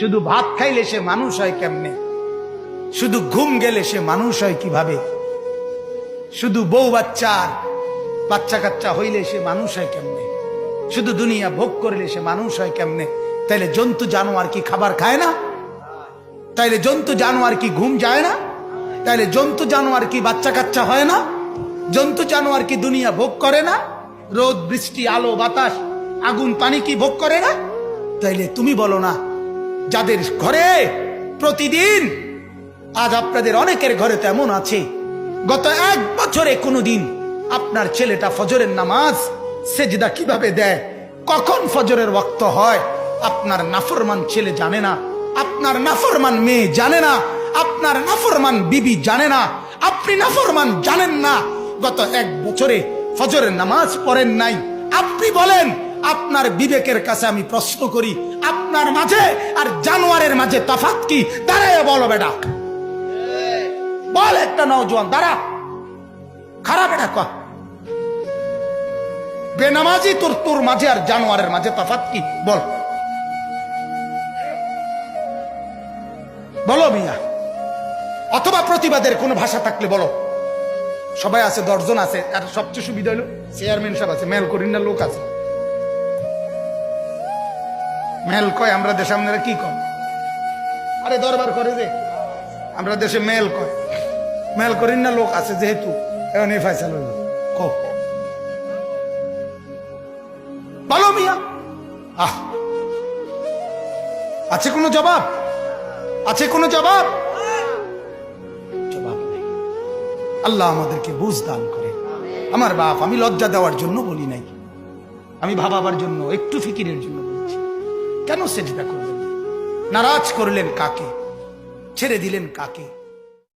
শুধু ভাত খাইলে সে মানুষ হয় কেমনে? শুধু ঘুম গেলে সে মানুষ হয় কীভাবে? শুধু বউ বাচ্চার বাচ্চা কাচ্চা হইলে সে মানুষ হয় কেমনে? শুধু দুনিয়া ভোগ করলে সে মানুষ হয় কেমনে? তাইলে জন্তু জানোয়ার কি খাবার খায় না? তাইলে জন্তু জানোয়ার কি ঘুম যায় না? তাইলে জন্তু জানোয়ার কি বাচ্চা কাচ্চা হয় না? জন্তু জানোয়ার কি দুনিয়া ভোগ করে না? রোদ, বৃষ্টি, আলো, বাতাস, আগুন, পানি কি ভোগ করে না? তাইলে তুমি বলো না যাদের ঘরে প্রতিদিন, আজ আপনাদের অনেকের ঘরে তো এমন আছে। গত এক বছরে কোনোদিন আপনার ছেলেটা ফজরের নামাজ সেজদা কীভাবে দেয়, কখন ফজরের ওয়াক্ত হয়, আপনার নাফরমান ছেলে জানে না, আপনার নাফরমান মেয়ে জানে না, আপনার নাফরমান বিবি জানে না, আপনি নাফরমান জানেন না। গত এক বছরে ফজরের নামাজ পড়েন নাই। আপনি বলেন, আপনার বিবেকের কাছে আমি প্রশ্ন করি আপনার মাঝে আর জানোয়ারের মাঝে তফাৎ কি? দাঁড়ায় বলো বেটা। বল একটা নওজোয়ান, দাঁড়া। খারাপ এটা কর বেনামাজি তোর তোর মাঝে আর জানোয়ারের মাঝে তফাৎ কি? বল। বলো মিয়া। অথবা প্রতিবাদের কোনো ভাষা থাকলে বলো। সবাই আছে, দশজন আছে, আর সবচেয়ে সুবিধা হলো চেয়ারম্যান সাহেব আছে মেল করিন লোক আছে। মেল কয়, আমরা দেশে আপনারা কি কন আরে দরবার করে যে, আমরা দেশে মেল কয়। মেল করিন না লোক আছে যেহেতু, এখন এই ফাইসাল হইল। কো বলো মিয়া। আহ। আছে কোনো জবাব? আছে কোনো জবাব? জবাব আল্লাহ আমাদেরকে বুঝ দান করে। আমার বাপ, আমি লজ্জা দেওয়ার জন্য বলি নাই। আমি ভাবাবার জন্য, একটু ফিকিরের জন্য বলছি কেন সেজদা করলেন? নারাজ করলেন কাকে? ছেড়ে দিলেন কাকে?